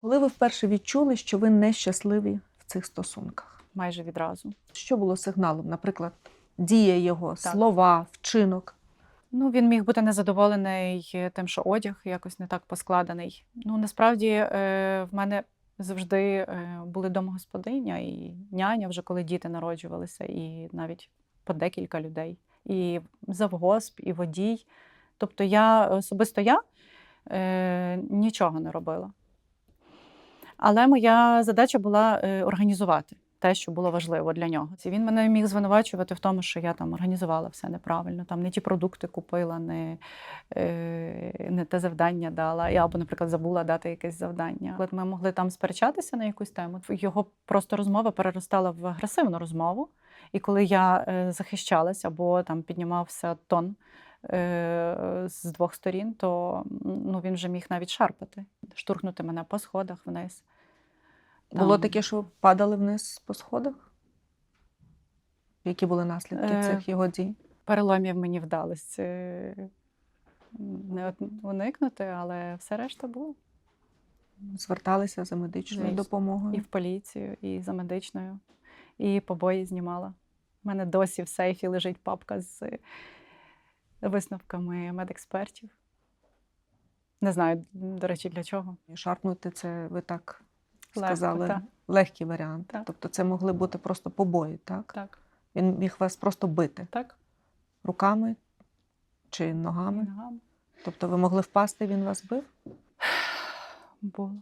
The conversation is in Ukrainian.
Коли ви вперше відчули, що ви нещасливі в цих стосунках? майже відразу. Що було сигналом? Наприклад, дія його, Так. слова, вчинок. Ну, він міг бути незадоволений тим, що одяг якось не так поскладений. Ну, насправді, е, в мене завжди е, були домогосподиня і няня, вже коли діти народжувалися, і навіть по декілька людей. І завгосп, і водій. Тобто я особисто я е, нічого не робила. Але моя задача була е, організувати те, що було важливо для нього. І він мене міг звинувачувати в тому, що я там організувала все неправильно, там не ті продукти купила, не, е, не те завдання дала. Я або, наприклад, забула дати якесь завдання. Коли ми могли там сперечатися на якусь тему, його просто розмова переростала в агресивну розмову. І коли я е, захищалась або там піднімався тон з двох сторін, то ну, він вже міг навіть шарпати, штурхнути мене по сходах вниз. Було Там. таке, що падали вниз по сходах? Які були наслідки Е, цих його дій? переломів мені вдалося е, не уникнути, але все решта було. Зверталися за медичною Звісно. допомогою? І в поліцію, і за медичною, і побої знімала. У мене досі в сейфі лежить папка з висновками медекспертів. Не знаю, до речі, для чого. Шарпнути це ви так сказали. так. Легкий варіант. Так. Тобто це могли бути просто побої, так? Так, Він міг вас просто бити так, руками чи ногами. ногами Тобто ви могли впасти, він вас бив? було.